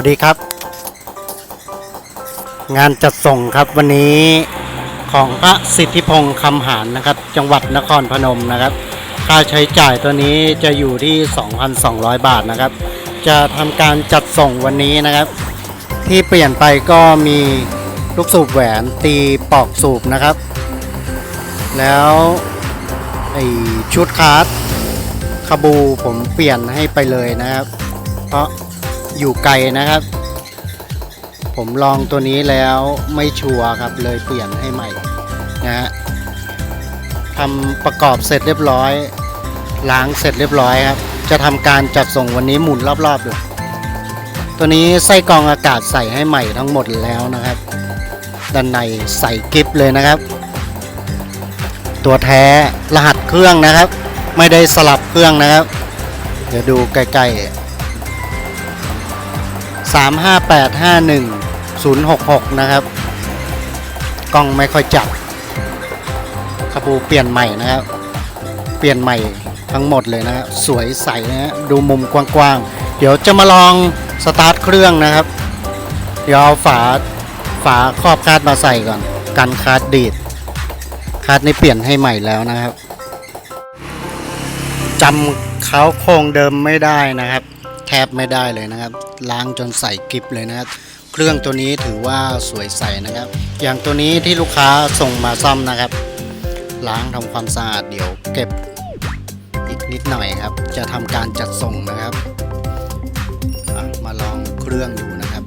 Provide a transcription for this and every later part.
วัสดีครับ งานจัดส่งครับวันนี้ของพระสิทธิพงษ์คำหารนะครับ จังหวัดนครพนมนะครับ ค่าใช้จ่ายตัวนี้จะอยู่ที่ 2,200 บาทนะครับ จะทำการจัดส่งวันนี้นะครับ ที่เปลี่ยนไปก็มีลูกสูบแหวนตีปอกสูบนะครับ แล้วไอชุดคาร์ดคาบูผมเปลี่ยนให้ไปเลยนะครับ เพราะ อยู่ไกลนะครับ ผมลองตัวนี้แล้วไม่ชัวร์ครับเลยเปลี่ยนให้ใหม่นะฮะทำประกอบเสร็จเรียบร้อยล้างเสร็จเรียบร้อยครับ จะทำการจัดส่งวันนี้หมุนรอบๆดูตัวนี้ไส้กรองอากาศใส่ให้ใหม่ทั้งหมดแล้วนะครับ ด้านในใส่กิฟเลยนะครับ ตัวแท้รหัสเครื่องนะครับ ไม่ได้สลับเครื่องนะครับ เดี๋ยวดูใกล้ๆ 3 5 8 5 1 0 6 6 นะครับ กล้องไม่ค่อยจับคาบูเปลี่ยนใหม่นะครับ เปลี่ยนใหม่ทั้งหมดเลยนะครับสวยใสนะฮะดูมุมกว้างๆ เดี๋ยวจะมาลองสตาร์ทเครื่องนะครับ เดี๋ยวเอาฝาฝาครอบคาดมาใส่ก่อน กันคาดดีดคาดนี้เปลี่ยนให้ใหม่แล้วนะครับจำเขาโครงเดิมไม่ได้นะครับ แทบไม่ได้เลยนะครับ ล้างจนใส่กิฟเลยนะครับ เครื่องตัวนี้ถือว่าสวยใสนะครับ อย่างตัวนี้ที่ลูกค้าส่งมาซ่อมนะครับ ล้างทำความสะอาดเดี๋ยวเก็บอีกนิดหน่อยครับ จะทำการจัดส่งนะครับ มาลองเครื่องดูนะครับ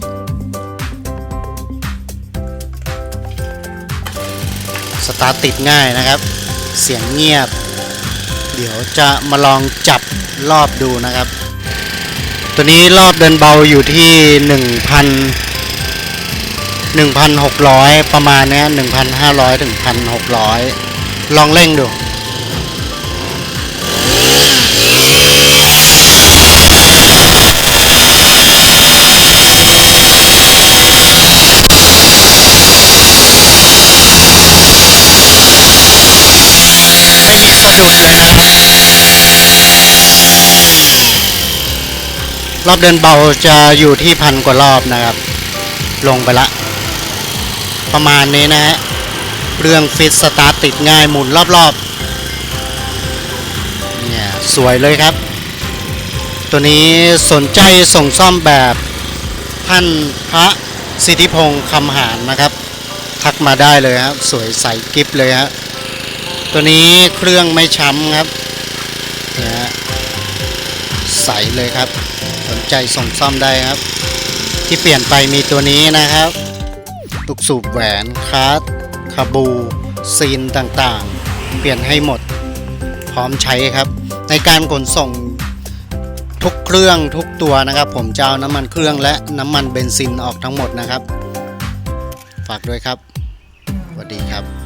สตาร์ทติดง่ายนะครับ เสียงเงียบ เดี๋ยวจะมาลองจับรอบดูนะครับ ตัวนี้รอบเดินเบาอยู่ที่1,000 1,600ประมาณเนี้ย1,500ถึง1,600ลองเร่งดูไม่มีสะดุดเลยนะค รอบเดินเบาจะอยู่ที่พันกว่ารอบนะครับ ลงไปละ ประมาณนี้นะฮะเรื่องฟิตสตาร์ทติดง่ายหมุนรอบๆเนี่ยสวยเลยครับ ตัวนี้สนใจส่งซ่อมแบบท่านพระสิทธิพงษ์คำหารนะครับ ทักมาได้เลยครับสวยใสกิฟเลยฮะตัวนี้เครื่องไม่ช้ำครับนะฮะใสเลยครับ สนใจส่งซ่อมได้ครับ ที่เปลี่ยนไปมีตัวนี้นะครับลูกสูบแหวนคาร์ดคาบู ซีนต่างๆ เปลี่ยนให้หมดพร้อมใช้ครับ ในการขนส่งทุกเครื่องทุกตัวนะครับ ผมจะเอาน้ำมันเครื่องและน้ำมันเบนซินออกทั้งหมดนะครับ ฝากด้วยครับสวัสดีครับ